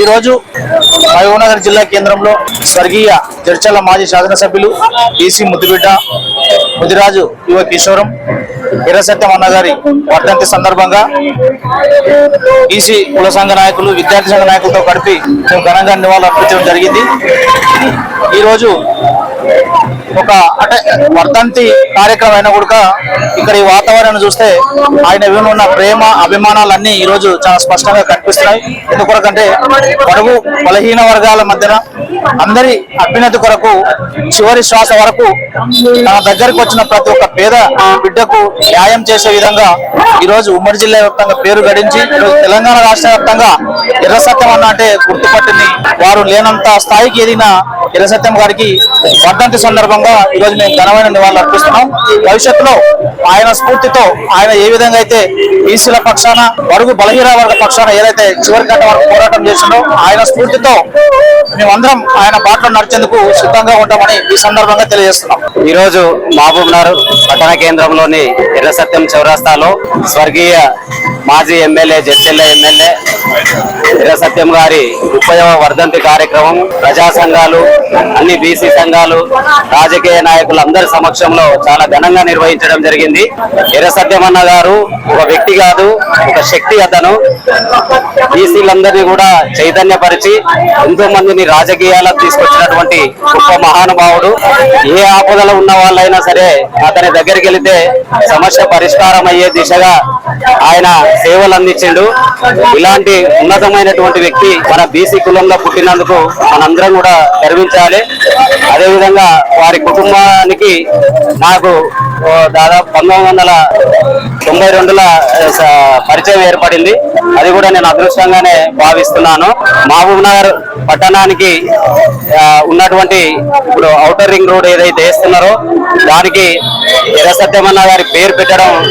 ఈ రోజు మహబూబ్నగర్ జిల్లా కేంద్రంలో స్వర్గీయ చర్చల మాజీ శాసనసభ్యులు బీసీ ముద్దుబిడ్డ ముదిరాజు యువ కిషోరం వీరసత్యం అన్నగారి వర్ధంతి సందర్భంగా ఈసీ కుల సంఘ నాయకులు విద్యార్థి సంఘ నాయకులతో కలిపి మేము ఘనంగా నివాళులు అర్పించడం జరిగింది. ఈరోజు ఒక అంటే వర్ధంతి కార్యక్రమం అయినా కూడా ఇక్కడ ఈ వాతావరణం చూస్తే ఆయన ఉన్న ప్రేమ అభిమానాలన్నీ ఈ రోజు చాలా స్పష్టంగా కనిపిస్తున్నాయి. ఎందుకొరకంటే పొడుగు బలహీన వర్గాల మధ్యన అందరి అభ్యున్నతి కొరకు చివరి శ్వాస వరకు తన దగ్గరకు వచ్చిన ప్రతి ఒక్క పేద బిడ్డకు న్యాయం చేసే విధంగా ఈ రోజు ఉమ్మడి జిల్లా వ్యాప్తంగా పేరు గడించి తెలంగాణ రాష్ట్ర వ్యాప్తంగా ఎర్రసత్యం అన్న అంటే గుర్తుపట్టింది. వారు లేనంత స్థాయికి ఎదిగిన ఎర్రసత్యం గారికి వర్ధంతి సందర్భంగా ఈ రోజు మేము ఘనమైన నివాళులు అర్పిస్తున్నాం. భవిష్యత్తులో ఆయన స్ఫూర్తితో ఆయన ఏ విధంగా అయితే బీసీల పక్షాన వరకు బలహీన వర్గ పక్షాన ఏదైతే చివరి గంట వరకు పోరాటం చేసిందో ఆయన స్ఫూర్తితో మేమందరం ఆయన బాటలో నడిచేందుకు సిద్ధంగా ఉంటామని ఈ సందర్భంగా తెలియజేస్తున్నాం. ఈ రోజు మహబూబ్నగర్ పట్టణ కేంద్రంలోని ఎర్ర సత్యం చౌరాస్తాలో స్వర్గీయ మాజీ ఎమ్మెల్యే జడ్చెల్ల ఎమ్మెల్యే వీరసత్యం గారి ముప్పైవ వర్ధంతి కార్యక్రమం. ప్రజా సంఘాలు అన్ని బీసీ సంఘాలు రాజకీయ నాయకులు అందరి సమక్షంలో చాలా ఘనంగా నిర్వహించడం జరిగింది. వీరసత్యమన్న అన్న గారు ఒక వ్యక్తి కాదు ఒక శక్తి అతను. బీసీలందరినీ కూడా చైతన్యపరిచి ఎంతో మందిని రాజకీయాలకు తీసుకొచ్చినటువంటి గొప్ప మహానుభావుడు. ఏ ఆపదలో ఉన్న వాళ్ళైనా సరే అతని దగ్గరికి వెళితే సమస్య పరిష్కారం అయ్యే దిశగా ఆయన సేవలు అందించిండు. ఇలాంటి ఉన్నతమైనటువంటి వ్యక్తి మన బీసీ కులంలో పుట్టినందుకు మనందరం కూడా గర్వించాలి. అదేవిధంగా వారి కుటుంబానికి నాకు ఓ దాదాపు పంతొమ్మిది వందల తొంభై రెండుల స- పరిచయం ఏర్పడింది. అది కూడా నేను అదృష్టంగానే భావిస్తున్నాను. మహబూబ్ నగర్ పట్టణానికి ఉన్నటువంటి ఇప్పుడు ఔటర్ రింగ్ రోడ్ ఏదైతే వేస్తున్నారో దానికి ఎర్ర గారి పేరు పెట్టడం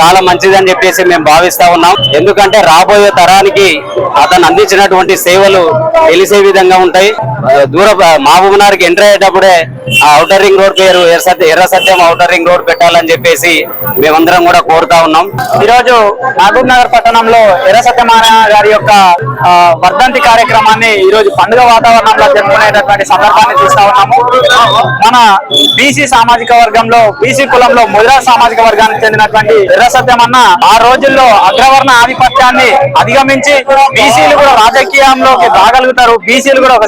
చాలా మంచిదని చెప్పేసి మేము భావిస్తా ఉన్నాం. ఎందుకంటే రాబోయే తరానికి అతను అందించినటువంటి సేవలు తెలిసే విధంగా ఉంటాయి. దూర మహబూబ్ నగర్కి ఎంటర్ అయ్యేటప్పుడే ఔటర్ రింగ్ రోడ్ పేరు ఎర్ర ఎర్ర సత్యం ఔటర్ రింగ్ రోడ్ పెట్టాలని చెప్పేసి మేమందరం కూడా కోరుతా ఉన్నాం. ఈ రోజు మహబూబ్ నగర్ పట్టణంలో ఎర్ర సత్యనారాయణ గారి యొక్క వర్ధంతి కార్యక్రమాన్ని ఈ రోజు పండుగ వాతావరణంలో జరుపుకునేటటువంటి సందర్భాన్ని చూస్తా ఉన్నాము. మన బీసీ సామాజిక వర్గంలో బీసీ కులంలో ముదిరా సామాజిక వర్గానికి చెందినటువంటి ఎర్ర సత్యం అన్న ఆ రోజుల్లో అగ్రవర్ణ ఆధిపత్యాన్ని అధిగమించి బీసీలు కూడా రాజకీయంలోకి రాగలుగుతారు. బీసీలు కూడా ఒక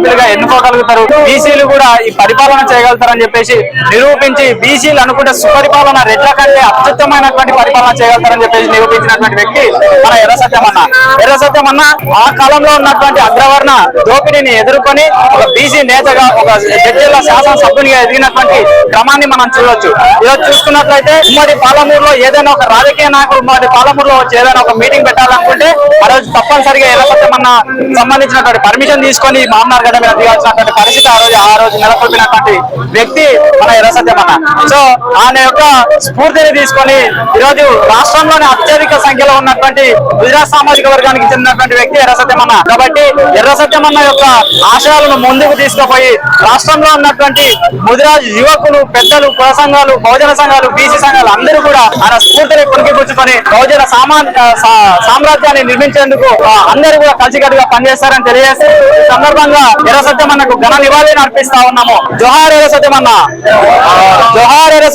శాసనసభ్యులుగా ఎన్నుకోగలుగుతారు. బీసీలు కూడా ఈ పరిపాలన చేయగలుగుతారని చెప్పేసి నిరూపించి బీసీలు అనుకుంటే సుపరిపాలన రెడ్ల కంటే అత్యుత్తమైనటువంటి పరిపాలన చేయగలుగుతారని చెప్పేసి నిరూపించినటువంటి వ్యక్తి మన ఎర్ర సత్యమన్న. ఎర్ర సత్యమన్న ఆ కాలంలో ఉన్నటువంటి అగ్రవర్ణ దోపిడీని ఎదుర్కొని ఒక బీసీ నేతగా ఒక జడ్జిల శాసనసభ్యునిగా ఎదిగినటువంటి క్రమాన్ని మనం చూడొచ్చు. ఈరోజు చూసుకున్నట్లయితే ఉమ్మడి పాలమూరులో ఏదైనా ఒక రాజకీయ నాయకుడు ఉమ్మడి పాలమూరులో వచ్చి ఏదైనా ఒక మీటింగ్ పెట్టాలనుకుంటే ఆ రోజు తప్పనిసరిగా ఎర్ర సత్యమన్న సంబంధించినటువంటి పర్మిషన్ తీసుకొని మామనార్ గడ్డ దిగాల్సినటువంటి పరిస్థితి ఆ రోజు ఆ రోజు నెలకొల్పినటువంటి వ్యక్తి మన ఎర్రసత్యమన్న సో ఆయన యొక్క స్ఫూర్తిని తీసుకొని ఈరోజు రాష్ట్రంలోని అత్యధిక సంఖ్యలో ఉన్నటువంటి గుజరాత్ సామాజిక వర్గానికి చెందినటువంటి వ్యక్తి ఎర్రసత్యమన్న కాబట్టి ఎర్ర సత్యమన్న యొక్క ఆశయాలను ముందుకు తీసుకుపోయి రాష్ట్రంలో ఉన్నటువంటి ముదిరాజ్ యువకులు పెద్దలు కుల సంఘాలు బహుజన సంఘాలు బీసీ సంఘాలు అందరూ కూడా ఆయన స్ఫూర్తిని పుణికిపుచ్చుకొని బహుజన సామా సామ్రాజ్యాన్ని నిర్మించేందుకు ఆ, అందరూ కూడా కలిసికట్టుగా పనిచేస్తారని తెలియజేస్తూ సందర్భంగా ఎరసత్యమన్నకు ఘన నివాళిని అర్పిస్తా ఉన్నాము. జోహార్ ఎర్ర జోహార్ ఎర్ర